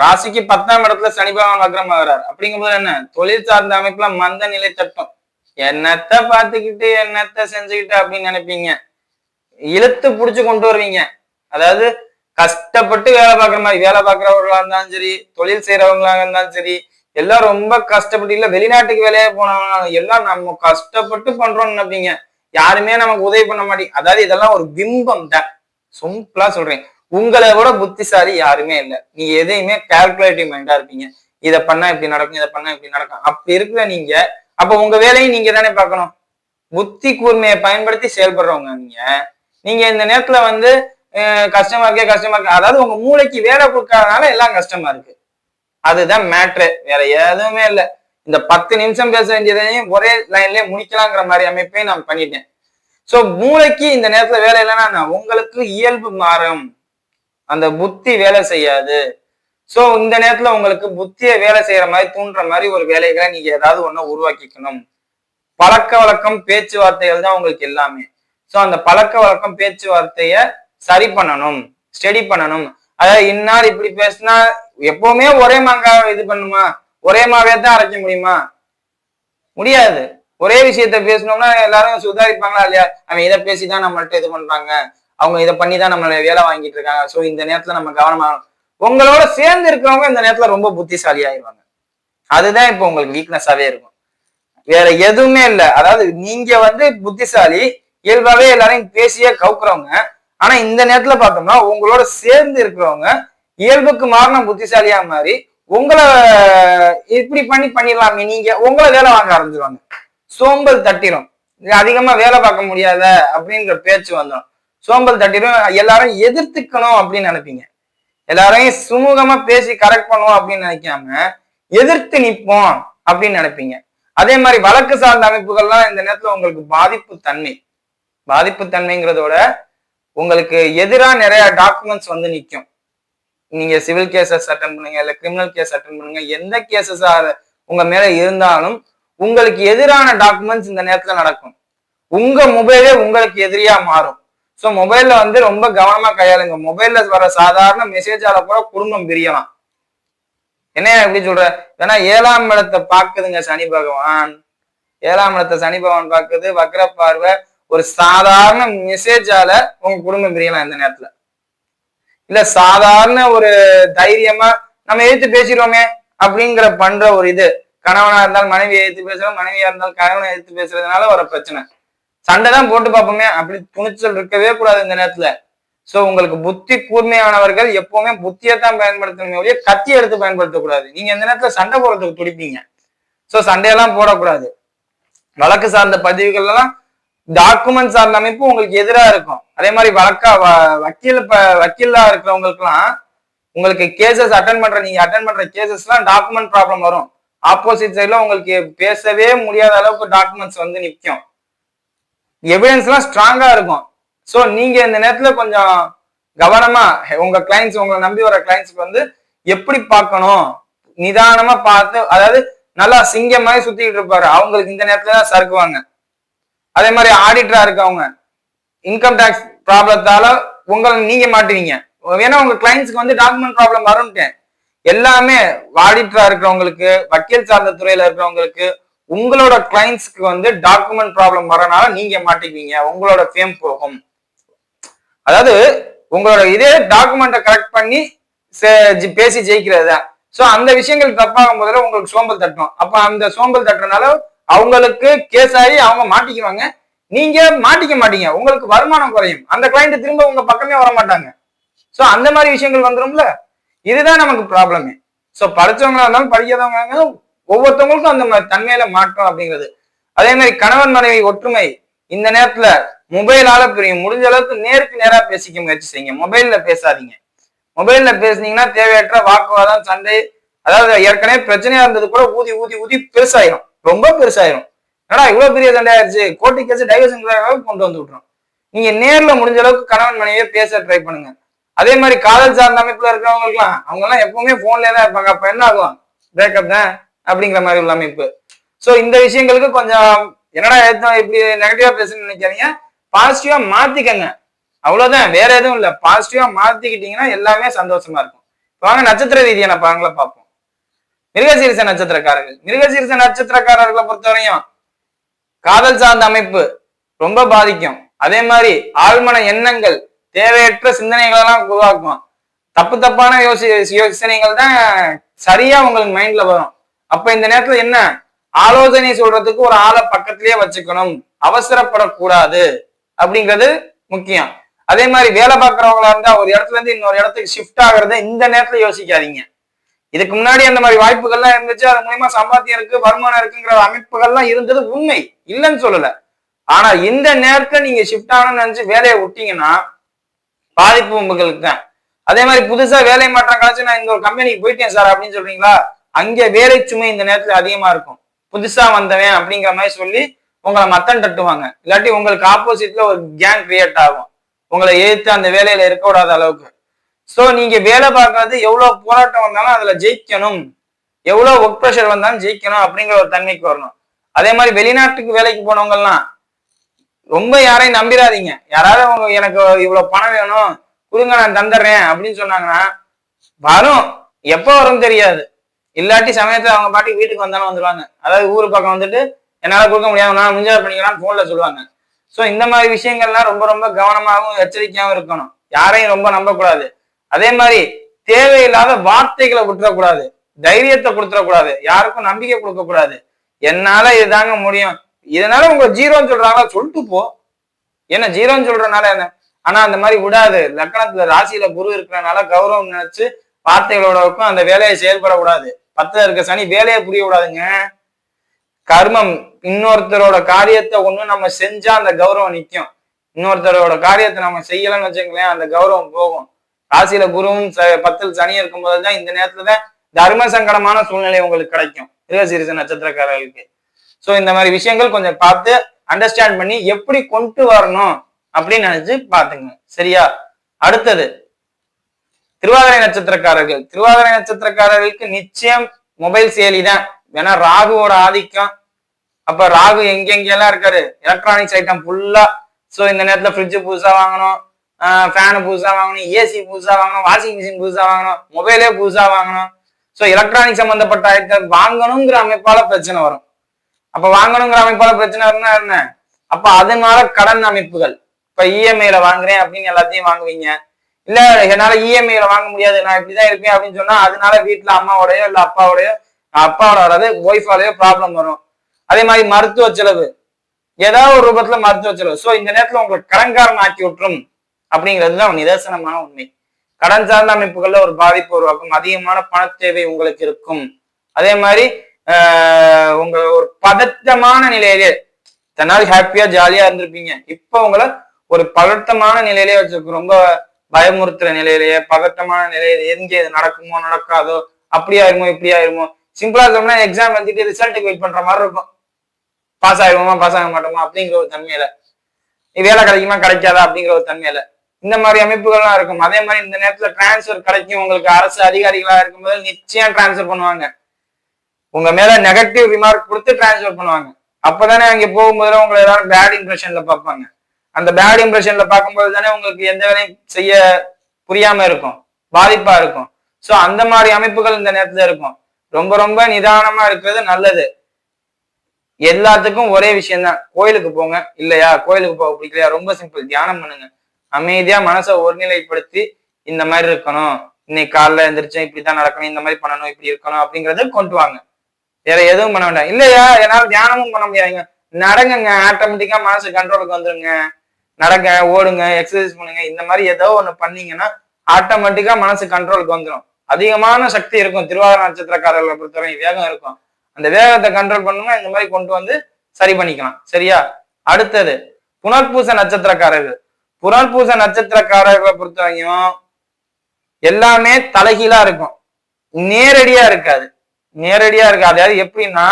ராசிக்கு பத்தாம் இடத்துல சனி பகவான் வக்ரம் ஆகிறார். அப்படிங்கும்போது என்ன? தொழில் சார்ந்த அமைப்புல மந்த நிலை தட்டம் என்னத்த பார்த்துக்கிட்டு என்னத்த செஞ்சுக்கிட்டு அப்படின்னு நினைப்பீங்க. இழுத்து புடிச்சு கொண்டு வருவீங்க. அதாவது கஷ்டப்பட்டு வேலை பார்க்குற மாதிரி வேலை பார்க்குறவர்களா இருந்தாலும் சரி தொழில் செய்யறவங்களா இருந்தாலும் சரி எல்லாம் ரொம்ப கஷ்டப்பட்டு இல்லை வெளிநாட்டுக்கு வேலையே போனாலும் எல்லாம் நம்ம கஷ்டப்பட்டு பண்றோம்னு நினைப்பீங்க. யாருமே நமக்கு உதவி பண்ண மாட்டேங்க அதாவது இதெல்லாம் ஒரு பிம்பம் தான். சிம்பிளா சொல்றேன். உங்களை விட புத்திசாலி யாருமே இல்லை. நீங்க எதையுமே கால்குலேட்டிவ் மைண்டா இருப்பீங்க. இதை பண்ணா இப்படி நடக்கும் இதை பண்ணா இப்படி நடக்கும். அப்படி இருக்கிற நீங்க அப்ப உங்க வேலையும் நீங்க தானே பார்க்கணும். புத்தி கூர்மையை பயன்படுத்தி செயல்படுறவங்க நீங்க. நீங்க இந்த நேரத்துல வந்து கஷ்டமா இருக்கே கஷ்டமா இருக்கு அதாவது உங்க மூளைக்கு வேலை கொடுக்காதனால எல்லாம் கஷ்டமா இருக்கு அதுதான் மேட்ரு வேற எதுவுமே இல்லை. இந்த பத்து நிமிஷம் பேச வேண்டியதையும் ஒரே லைன்லயே முடிக்கலாங்கிற மாதிரி அமைப்பையும் நான் பண்ணிட்டேன். சோ மூளைக்கு இந்த நேரத்துல வேலை இல்லைன்னா உங்களுக்கு இயல்பு மாறும். அந்த புத்தி வேலை செய்யாது. ஸோ இந்த நேரத்துல உங்களுக்கு புத்தியை வேலை செய்யற மாதிரி தூண்டுற மாதிரி ஒரு வேலைகளை நீங்க ஏதாவது ஒன்றை உருவாக்கிக்கணும். பழக்க வழக்கம் பேச்சுவார்த்தைகள் தான் உங்களுக்கு எல்லாமே. ஸோ அந்த பழக்க வழக்கம் பேச்சுவார்த்தைய சரி பண்ணணும் ஸ்டடி பண்ணணும். அதாவது இன்னார் இப்படி பேசினா எப்பவுமே ஒரே மாங்கா இது பண்ணுமா? ஒரே மாவே தான் அரைக்க முடியுமா? முடியாது. ஒரே விஷயத்த பேசணும்னா எல்லாரும் சுதாரிப்பாங்களா இல்லையா? அவன் இதை பேசிதான் நம்மள்ட்ட இது பண்றாங்க. அவங்க இதை பண்ணி தான் நம்மளை வேலை வாங்கிட்டு இருக்காங்க. ஸோ இந்த நேரத்துல நம்ம கவனமாக உங்களோட சேர்ந்து இருக்கிறவங்க இந்த நேரத்துல ரொம்ப புத்திசாலி ஆயிடுவாங்க அதுதான் இப்போ உங்களுக்கு வீக்னஸாவே இருக்கும். வேற எதுவுமே இல்லை. அதாவது நீங்க வந்து புத்திசாலி இயல்பாவே எல்லாரையும் பேசியே கவுக்குறவங்க ஆனா இந்த நேரத்துல பார்த்தோம்னா உங்களோட சேர்ந்து இருக்கிறவங்க இயல்புக்கு மாறின புத்திசாலியா மாறி உங்களை இப்படி பண்ணி பண்ணிடலாமே நீங்க உங்களை வேலை வாங்க ஆரம்பிச்சிருவாங்க. சோம்பல் தட்டிடும் அதிகமாக அதிகமா வேலை பார்க்க முடியாத அப்படிங்கிற பேச்சு வந்துடும் சோம்பல் தட்டிடும். எல்லாரும் எதிர்த்துக்கணும் அப்படின்னு நினைப்பீங்க. எல்லாரையும் சுமூகமா பேசி கரெக்ட் பண்ணுவோம் அப்படின்னு நினைக்காம எதிர்த்து நிற்போம் அப்படின்னு நினைப்பீங்க. அதே மாதிரி வழக்கு சார்ந்த அமைப்புகள்லாம் இந்த நேரத்துல உங்களுக்கு பாதிப்பு தன்மை. பாதிப்பு தன்மைங்கிறதோட உங்களுக்கு எதிராக நிறைய டாக்குமெண்ட்ஸ் வந்து நிற்கும் நீங்க சிவில் கேசஸ் அட்டன் பண்ணுங்க இல்ல கிரிமினல் கேஸ் அட்டன் பண்ணுங்க எந்த கேசஸா உங்க மேல இருந்தாலும் உங்களுக்கு எதிரான டாக்குமெண்ட்ஸ் இந்த நேரத்துல நடக்கும். உங்க மொபைலே உங்களுக்கு எதிரியா மாறும். ஸோ மொபைல்ல வந்து ரொம்ப கவனமா கையாளுங்க. மொபைல்ல வர சாதாரண மெசேஜால கூட குடும்பம் பிரியலாம். என்ன எப்படி சொல்ற? ஏன்னா ஏழாம் இடத்தை பாக்குதுங்க சனி பகவான். ஏழாம் இடத்தை சனி பகவான் பாக்குது வக்ர பார்வை ஒரு சாதாரண மெசேஜால உங்க குடும்பம் பிரியலாம் இந்த நேரத்துல. இல்ல சாதாரண ஒரு தைரியமா நம்ம எழுத்து பேசிடுவோமே அப்படிங்கிற பண்ற ஒரு இது. கணவனா இருந்தால் மனைவி எழுத்து பேசுறோம் மனைவியா இருந்தாலும் கணவனை எழுத்து பேசுறதுனால வர பிரச்சனை. சண்டை தான் போட்டு பார்ப்போமே. அப்படி துணிச்சல் இருக்கவே கூடாது இந்த நேரத்துல. சோ உங்களுக்கு புத்தி கூர்மையானவர்கள் எப்பவுமே புத்தியை தான் பயன்படுத்தணுமே ஒழிய கத்தி எடுத்து பயன்படுத்தக்கூடாது. நீங்க இந்த நேரத்துல சண்டை போடுறதுக்கு துடிப்பீங்க. சோ சண்டையெல்லாம் போடக்கூடாது. வழக்கு சார்ந்த பதிவுகள்லாம் டாக்குமெண்ட் சார்ந்த அமைப்பு உங்களுக்கு எதிராக இருக்கும். அதே மாதிரி வழக்கா வக்கீல் வக்கீலா இருக்கிறவங்களுக்குலாம் உங்களுக்கு கேசஸ் அட்டன் பண்ற நீங்க அட்டன் பண்ற கேசஸ்லாம் டாக்குமெண்ட் ப்ராப்ளம் வரும். ஆப்போசிட் சைட்ல உங்களுக்கு பேசவே முடியாத அளவுக்கு டாக்குமெண்ட்ஸ் வந்து நிற்கும் எவிடன்ஸ்லாம் ஸ்ட்ராங்காக இருக்கும். ஸோ நீங்கள் இந்த நேரத்தில் கொஞ்சம் கவனமாக உங்கள் கிளைண்ட்ஸ் உங்களை நம்பி வர கிளைண்ட்ஸ்க்கு வந்து எப்படி பார்க்கணும்? நிதானமாக பார்த்து அதாவது நல்லா சிங்கம் மாதிரி சுற்றிக்கிட்டு இருப்பாரு. அவங்களுக்கு இந்த நேரத்தில் தான் சறுக்குவாங்க. அதே மாதிரி ஆடிட்டராக இருக்கவங்க இன்கம் டேக்ஸ் ப்ராப்ளத்தால உங்களை நீங்கள் மாட்டுவீங்க. ஏன்னா உங்கள் கிளைண்ட்ஸ்க்கு வந்து டாக்குமெண்ட் ப்ராப்ளம் வரும்ட்டேன். எல்லாமே ஆடிட்டரா இருக்கிறவங்களுக்கு வக்கீல் சார்ந்த துறையில இருக்கிறவங்களுக்கு உங்களோட கிளைண்ட்ஸ்க்கு வந்து டாக்குமெண்ட் ப்ராப்ளம் வரனால நீங்க மாட்டிக்குவீங்க. உங்களோட ஃபேம் போகும். அதாவது உங்களோட இதே டாக்குமெண்ட்டை கரெக்ட் பண்ணி சே- ஜி- பேசி ஜெயிக்கிறது தான். ஸோ அந்த விஷயங்கள் தப்பாகும் போதில் உங்களுக்கு சோம்பல் தட்டும் அப்போ அந்த சோம்பல் தட்டுறதுனால அவங்களுக்கு கேஸ் ஆகி அவங்க மாட்டிக்குவாங்க. நீங்க மாட்டிக்க மாட்டீங்க. உங்களுக்கு வருமானம் குறையும். அந்த கிளைண்ட் திரும்ப உங்க பக்கமே வர மாட்டாங்க ஸோ அந்த மாதிரி விஷயங்கள் வந்துடும்ல இதுதான் நமக்கு ப்ராப்ளமே ஸோ படிச்சவங்களா இருந்தாலும் படிக்காதவங்க ஒவ்வொருத்தவங்களுக்கும் அந்த மாதிரி தன்மையில மாற்றம் அப்படிங்கிறது. அதே மாதிரி கணவன் மனைவி ஒற்றுமை இந்த நேரத்துல மொபைலால பிரியும். முடிஞ்ச அளவுக்கு நேருக்கு நேரா பேசிக்க முயற்சி செய்யுங்க. மொபைல்ல பேசாதீங்க. மொபைல்ல பேசுனீங்கன்னா தேவையற்ற வாக்குவாதம் சண்டை அதாவது ஏற்கனவே பிரச்சனையா இருந்தது கூட ஊதி ஊதி ஊதி பெருசாயிரும். ரொம்ப பெருசாயிரும். ஏன்னா இவ்வளவு பெரிய சண்டை ஆயிடுச்சு? கோர்ட்டு கேஸ் டைவர்ஷன் அளவுக்கு கொண்டு வந்து விட்டுரும். நீங்க நேர்ல முடிஞ்ச அளவுக்கு கணவன் மனைவியை பேச ட்ரை பண்ணுங்க. அதே மாதிரி காதல் சார்ந்த அமைப்புல இருக்கிறவங்களுக்குலாம் அவங்க எல்லாம் எப்பவுமே போன்லயே தான் இருப்பாங்க. அப்ப என்ன ஆகும்? பிரேக்கப் தான். அப்படிங்கிற மாதிரி உள்ள அமைப்பு. ஸோ இந்த விஷயங்களுக்கு கொஞ்சம் என்னடா ஏத்தம் இப்படி நெகட்டிவா பேசணும்னு நினைக்காதீங்க. பாசிட்டிவா மாத்திக்கங்க. அவ்வளவுதான். வேற எதுவும் இல்ல. பாசிட்டிவா மாத்திக்கிட்டீங்கன்னா எல்லாமே சந்தோஷமா இருக்கும். வாங்க நட்சத்திர ரீதியான பலன்களை பார்ப்போம். மிருகசீரிச நட்சத்திரக்காரர்கள். மிருகசீரிச நட்சத்திரக்காரர்களை பொறுத்தவரையும் காதல் சார்ந்த அமைப்பு ரொம்ப பாதிக்கும். அதே மாதிரி ஆழ்மன எண்ணங்கள் தேவையற்ற சிந்தனைகள் எல்லாம் உருவாக்கும். தப்பு தப்பான யோசி யோசனைகள் தான் சரியா உங்களுக்கு மைண்ட்ல வரும். அப்ப இந்த நேரத்துல என்ன? ஆலோசனை சொல்றதுக்கு ஒரு ஆளை பக்கத்திலேயே வச்சுக்கணும். அவசரப்படக்கூடாது. அப்படிங்கிறது முக்கியம். அதே மாதிரி வேலை பார்க்குறவங்களா இருந்தா ஒரு இடத்துல இருந்து இன்னொரு இடத்துக்கு ஷிஃப்ட் ஆகுறத இந்த நேரத்துல யோசிக்காதீங்க. இதுக்கு முன்னாடி அந்த மாதிரி வாய்ப்புகள்லாம் இருந்துச்சு. அது மூலியமா சம்பாத்தியம் இருக்கு வருமானம் இருக்குங்கிற அமைப்புகள்லாம் இருந்தது உண்மை. இல்லைன்னு சொல்லல. ஆனா இந்த நேரத்துல நீங்க ஷிஃப்ட் ஆகணும்னு நினைச்சு வேலையை விட்டீங்கன்னா பாதிப்பு உங்களுக்கு தான் அதே மாதிரி புதுசா வேலை மாற்றம் கழிச்சு நான் இந்த ஒரு கம்பெனிக்கு போயிட்டேன் சார் அப்படின்னு சொல்றீங்களா? அங்க வேலை சுமை இந்த நேரத்துல அதிகமா இருக்கும். புதுசா வந்தவன் அப்படிங்கிற மாதிரி சொல்லி உங்களை மத்தம் தட்டுவாங்க. இல்லாட்டி உங்களுக்கு ஆப்போசிட்ல ஒரு கேங் கிரியேட் ஆகும். உங்களை எதிர்த்து அந்த வேலையில இருக்க விடாத அளவுக்கு. சோ நீங்க வேலை பார்க்கறது எவ்வளவு போராட்டம் வந்தாலும் அதுல ஜெயிக்கணும். எவ்வளவு ஒர்க் ப்ரெஷர் வந்தாலும் ஜெயிக்கணும் அப்படிங்கிற ஒரு தன்மைக்கு வரணும். அதே மாதிரி வெளிநாட்டுக்கு வேலைக்கு போனவங்கலாம் ரொம்ப யாரையும் நம்பிடாதீங்க யாராவது அவங்க எனக்கு இவ்வளவு பணம் வேணும் கொடுங்க நான் தந்துடுறேன் அப்படின்னு சொன்னாங்கன்னா வரும். எப்போ வரும் தெரியாது. இல்லாட்டி சமயத்துல அவங்க பாட்டி வீட்டுக்கு வந்தாலும் வந்துருவாங்க. அதாவது ஊர் பக்கம் வந்துட்டு என்னால கொடுக்க முடியாது நான் முஞ்சாத பண்ணிக்கலாம் போன்ல சொல்லுவாங்க. சோ இந்த மாதிரி விஷயங்கள்லாம் ரொம்ப ரொம்ப கவனமாகவும் எச்சரிக்கையாகவும் இருக்கணும். யாரையும் ரொம்ப நம்பக்கூடாது. அதே மாதிரி தேவையில்லாத வார்த்தைகளை விட்டுறக்கூடாது தைரியத்தை கொடுத்துடக்கூடாது. யாருக்கும் நம்பிக்கை கொடுக்க கூடாது என்னால இதுதாங்க முடியும். இதனால உங்க ஜீரோன்னு சொல்றாங்களா? சொல்லிட்டு போ. என்ன ஜீரோன்னு சொல்றதுனால என்ன? ஆனா அந்த மாதிரி விடாது. லக்கணத்துல ராசியில குரு இருக்கிறனால கௌரவம் நினைச்சு வார்த்தைகளோட இருக்கும் அந்த வேலையை செயல்பட கூடாது பத்துல இருக்க சனி வேலையை புரிய விடாதுங்க. கர்மம் இன்னொருத்தரோட காரியத்தை ஒண்ணு நம்ம செஞ்சா அந்த கௌரவம் நிற்கும் இன்னொருத்தரோட காரியத்தை நம்ம செய்யலன்னு வச்சுங்களேன் அந்த கௌரவம் போகும். ராசியில குருவும் ச- பத்தில் சனியும் இருக்கும்போது தான் இந்த நேரத்துல தர்ம சங்கடமான சூழ்நிலை உங்களுக்கு கிடைக்கும். மிருகசீரிச நட்சத்திரக்காரர்களுக்கு. ஸோ இந்த மாதிரி விஷயங்கள் கொஞ்சம் பார்த்து அண்டர்ஸ்டாண்ட் பண்ணி எப்படி கொண்டு வரணும் அப்படின்னு நினைச்சு பாத்துங்க சரியா? அடுத்தது திருவாதிரை நட்சத்திரக்காரர்கள். திருவாதிரை நட்சத்திரக்காரர்களுக்கு நிச்சயம் மொபைல் செயலி தான். ஏன்னா ராகுவோட ஆதிக்கம். அப்ப ராகு எங்கெங்கெல்லாம் இருக்காரு? எலக்ட்ரானிக்ஸ் ஐட்டம் ஃபுல்லா ஸோ இந்த நேரத்துல ஃப்ரிட்ஜ் புதுசா வாங்கணும். ஃபேனு புதுசா வாங்கணும். ஏசி புதுசா வாங்கணும். வாஷிங் மிஷின் புதுசா வாங்கணும். மொபைலே புதுசா வாங்கணும். ஸோ எலக்ட்ரானிக் சம்பந்தப்பட்ட ஐட்டம் வாங்கணுங்கிற அமைப்பால பிரச்சனை வரும். அப்ப வாங்கணுங்கிற அமைப்பால பிரச்சனை வரும்னா என்ன? அப்ப அதனால கடன் அமைப்புகள். இப்ப இஎம்ஐல வாங்குறேன் அப்படின்னு எல்லாத்தையும் வாங்குவீங்க. இல்ல என்னால இஎம்ஐல வாங்க முடியாது. நான் இப்படிதான் இருப்பேன் அப்படின்னு சொன்னா அதனால வீட்டுல அம்மாவோடயோ இல்ல அப்பாவோடயோ அப்பாவோட வராது ஒய்ஃபாலயோ ப்ராப்ளம் வரும். அதே மாதிரி மருத்துவ செலவு. ஏதாவது ஒரு ரூபத்துல மருத்துவ செலவு. சோ இந்த நேரத்துல உங்களுக்கு கடன்காரன் ஆக்கி விட்டுரும் அப்படிங்கிறது தான் நிதர்சனமான உண்மை. கடன் சார்ந்த அமைப்புகள்ல ஒரு பாதிப்பு உருவாக்கும். அதிகமான பண தேவை உங்களுக்கு இருக்கும். அதே மாதிரி உங்க ஒரு பதட்டமான நிலையிலே தன்னால் ஹாப்பியா ஜாலியா இருந்திருப்பீங்க. இப்ப உங்களை ஒரு பதட்டமான நிலையிலே வச்சிருக்கும். ரொம்ப பயமுறுத்துற நிலையிலேயே பதட்டமான நிலையில எங்க இது நடக்குமோ நடக்காதோ அப்படி ஆயிருமோ இப்படி ஆயிருமோ சிம்பிளா இருக்கோம்னா எக்ஸாம் எழுதிட்டு ரிசல்ட்டுக்கு வெயிட் பண்ற மாதிரி இருக்கும். பாஸ் ஆயிடுவோமா பாஸ் ஆக மாட்டோமா அப்படிங்கிற ஒரு தன்மையில. வேலை கிடைக்குமா கிடைக்காதா அப்படிங்கிற ஒரு தன்மையில. இந்த மாதிரி அமைப்புகள்லாம் இருக்கும். அதே மாதிரி இந்த நேரத்துல டிரான்ஸ்ஃபர் கிடைக்கும். உங்களுக்கு அரசு அதிகாரிகளா இருக்கும்போது நிச்சயம் டிரான்ஸ்ஃபர் பண்ணுவாங்க. உங்க மேல நெகட்டிவ் ரிமார்க் கொடுத்து டிரான்ஸ்ஃபர் பண்ணுவாங்க. அப்பதானே அங்க போகும்போது உங்களை எல்லாரும் பேட் இம்ப்ரெஷன்ல பார்ப்பாங்க. அந்த பேட் இம்ப்ரெஷன்ல பார்க்கும்போது தானே உங்களுக்கு எந்த வேலையும் செய்ய புரியாம இருக்கும். பாதிப்பா இருக்கும். சோ அந்த மாதிரி அமைப்புகள் இந்த நேரத்துல இருக்கும். ரொம்ப ரொம்ப நிதானமா இருக்கிறது நல்லது. எல்லாத்துக்கும் ஒரே விஷயம் தான் கோயிலுக்கு போங்க. இல்லையா? கோயிலுக்கு போக பிடிக்கலையா? ரொம்ப சிம்பிள் தியானம் பண்ணுங்க. அமைதியா மனசை ஒருநிலைப்படுத்தி இந்த மாதிரி இருக்கணும். இன்னைக்கு காலைல எந்திரிச்சேன் இப்படித்தான் நடக்கணும் இந்த மாதிரி பண்ணணும் இப்படி இருக்கணும் அப்படிங்கறத கொண்டு வாங்க. வேற எதுவும் பண்ண வேண்டாம். இல்லையா? என்னால தியானமும் பண்ண முடியாதுங்க. நடங்குங்க. ஆட்டோமேட்டிக்கா மனசு கண்ட்ரோலுக்கு வந்துருங்க. நடங்க ஓடுங்க எக்ஸசைஸ் பண்ணுங்க இந்த மாதிரி ஏதோ ஒன்று பண்ணீங்கன்னா ஆட்டோமேட்டிக்கா மனசு கண்ட்ரோலுக்கு வந்துடும் அதிகமான சக்தி இருக்கும். திருவாரூர் நட்சத்திரக்காரர்களை பொறுத்தவரை வேகம் இருக்கும். அந்த வேகத்தை கண்ட்ரோல் பண்ணணும்னா இந்த மாதிரி கொண்டு வந்து சரி பண்ணிக்கலாம். சரியா? அடுத்தது புனர்பூச நட்சத்திரக்காரர்கள். புனர்பூச நட்சத்திரக்காரர்களை பொறுத்தவரைக்கும் எல்லாமே தலைகீழா இருக்கும். நேரடியா இருக்காது. நேரடியா இருக்காது. அதாவது எப்படின்னா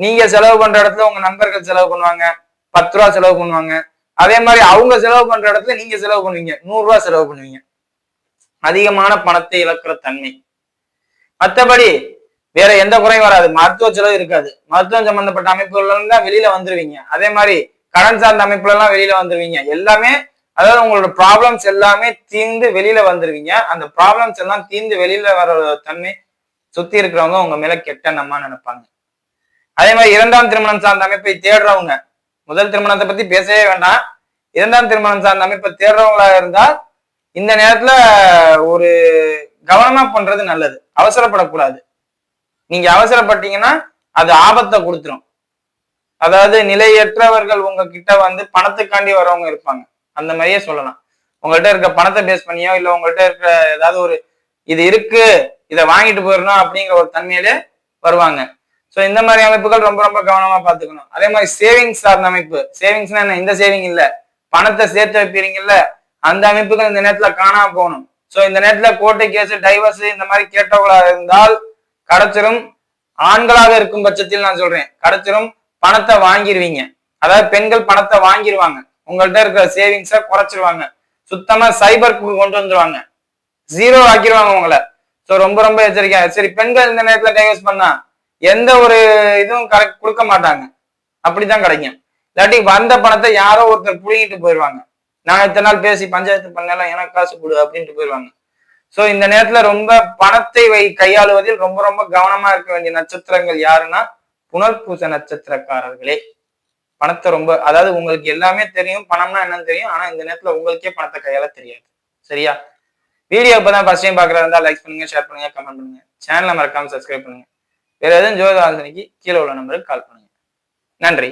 நீங்க செலவு பண்ற இடத்துல உங்க நண்பர்கள் செலவு பண்ணுவாங்க. பத்து ரூபா செலவு பண்ணுவாங்க. அதே மாதிரி அவங்க செலவு பண்ற இடத்துல நீங்க செலவு பண்ணுவீங்க. நூறு ரூபா செலவு பண்ணுவீங்க. அதிகமான பணத்தை இழக்கிற தன்மை. மற்றபடி வேற எந்த குறையும் வராது. மருத்துவ செலவு இருக்காது. மருத்துவம் சம்பந்தப்பட்ட அமைப்புகள்ல தான் வெளியில வந்துருவீங்க. அதே மாதிரி கடன் சார்ந்த அமைப்புல எல்லாம் வெளியில வந்துருவீங்க. எல்லாமே அதாவது உங்களோட ப்ராப்ளம்ஸ் எல்லாமே தீர்ந்து வெளியில வந்துருவீங்க. அந்த ப்ராப்ளம்ஸ் எல்லாம் தீர்ந்து வெளியில வர தன்மை சுத்தி இருக்கிறவங்க உங்க மேல கெட்ட நம்ம நினைப்பாங்க. அதே மாதிரி இரண்டாம் திருமணம் சார்ந்த அமைப்பை தேடுறவங்க முதல் திருமணத்தை பத்தி பேசவே வேண்டாம். இரண்டாம் திருமணம் சார்ந்த அமைப்பை தேடுறவங்களா இருந்தா இந்த நேரத்துல ஒரு கவனமா பண்றது நல்லது. அவசரப்படக்கூடாது. நீங்க அவசரப்பட்டீங்கன்னா அது ஆபத்தை கொடுத்துரும். அதாவது நிலையற்றவர்கள் உங்ககிட்ட வந்து பணத்துக்காண்டி வரவங்க இருப்பாங்க. அந்த மாதிரியே சொல்லலாம். உங்கள்கிட்ட இருக்க பணத்தை பேஸ் பண்ணியோ இல்லை உங்கள்கிட்ட இருக்கிற ஏதாவது ஒரு இது இருக்கு இதை வாங்கிட்டு போயிடணும் அப்படிங்கிற ஒரு தன்மையிலே வருவாங்க. ஸோ இந்த மாதிரி அமைப்புகள் ரொம்ப ரொம்ப கவனமா பார்த்துக்கணும். அதே மாதிரி சேவிங்ஸ் சார்ந்த அமைப்பு. சேவிங்ஸ்னா என்ன? இந்த சேவிங் இல்லை. பணத்தை சேர்த்து வைப்பீங்கல்ல அந்த அமைப்புகள் இந்த நேரத்துல காணாம போகணும். ஸோ இந்த நேரத்துல கோர்ட்டு கேஸ் டைவர்ஸ் இந்த மாதிரி கேட்டவர்களாக இருந்தால் கடைச்சிரும் ஆண்களாக இருக்கும் பட்சத்தில் நான் சொல்றேன் கடைச்சிரும் பணத்தை வாங்கிடுவீங்க அதாவது பெண்கள் பணத்தை வாங்கிடுவாங்க உங்கள்கிட்ட இருக்கிற சேவிங்ஸை குறைச்சிருவாங்க. சுத்தமா சைபருக்கு கொண்டு வந்துருவாங்க. ஜீரோ ஆக்கிடுவாங்க உங்களை. ஸோ ரொம்ப ரொம்ப எச்சரிக்கை. சரி பெண்கள் இந்த நேரத்துல டைவர்ஸ் பண்ணா எந்த ஒரு இதுவும் கரெக்ட் கொடுக்க மாட்டாங்க. அப்படிதான் கிடைக்கும். இல்லாட்டி வந்த பணத்தை யாரோ ஒருத்தர் புழுங்கிட்டு போயிடுவாங்க நான் இத்தனை நாள் பேசி பஞ்சாயத்து பண்ணல எனக்கு காசு கொடு அப்படின்ட்டு போயிடுவாங்க சோ இந்த நேரத்துல ரொம்ப பணத்தை வை கையாளுவதில் ரொம்ப ரொம்ப கவனமா இருக்க வேண்டிய நட்சத்திரங்கள் யாருன்னா புனர்பூச நட்சத்திரக்காரர்களே. பணத்தை ரொம்ப அதாவது உங்களுக்கு எல்லாமே தெரியும் பணம்னா என்னன்னு தெரியும் ஆனா இந்த நேரத்துல உங்களுக்கே பணத்தை கையால தெரியாது. சரியா? வீடியோ இப்பதான் ஃபர்ஸ்ட் டைம் பாக்குறதா இருந்தா லைக் பண்ணுங்க ஷேர் பண்ணுங்க கமெண்ட் பண்ணுங்க. சேனலை மறக்காம சப்ஸ்கிரைப் பண்ணுங்க. வேற எதுவும் ஜோதிட ஆலோசனைக்கு கீழே உள்ள நம்பருக்கு கால் பண்ணுங்க. நன்றி.